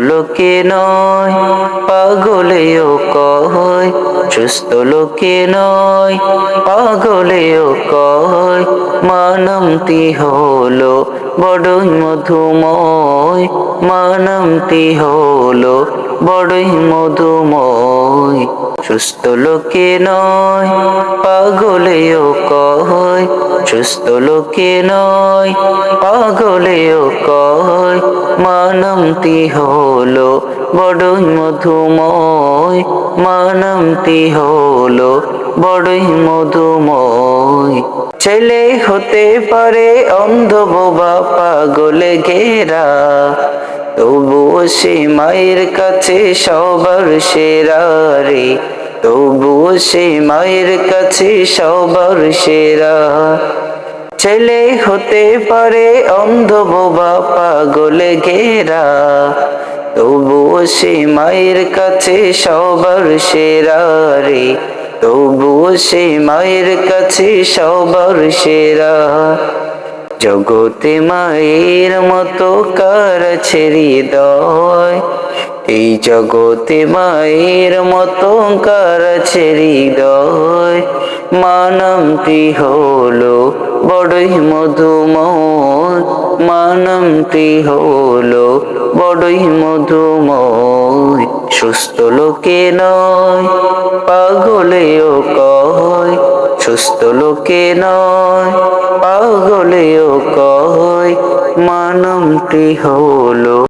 লোকে নয় পাগলেও কয়। সুস্থ লোকে নয় পাগলেও কয়। মানমতি হলো বড়ই মধুময় মানমতি হলো বড়ই মধুময়। সুস্থ লোকে নয়, পাগলেও কয়। সুস্থ লোকে নয়, পাগলেও কয়। মানমতি হলো বড়ই মধুময় মানমতি হলো বড়ই মধুময়। ছেলে হতে পারে অন্ধ বোবা পাগলে ঘেরা তবুও সে মায়ের কাছে সবার সেরা রে। তবুও সে মায়ের কাছে সবার সেরা। ছেলে হতে পারে অন্ধ বোবা পাগলে ঘেরা তবুও সে মায়ের কাছে সবার সেরা রে। তবুও সে মায়ের কাছে সবার সেরা। জগতে মায়ের মতো কার ছেড়ে দয় এই জগতে মায়ের মতো কার ছেড়ে দয় মানমটি হলো বড়ই মধুময়। মানমটি হলো বড়ই মধুময়। সুস্থ লোকে নয় কয় সুস্থ লোকে নয় পাগলেও কয় মানমটি হলো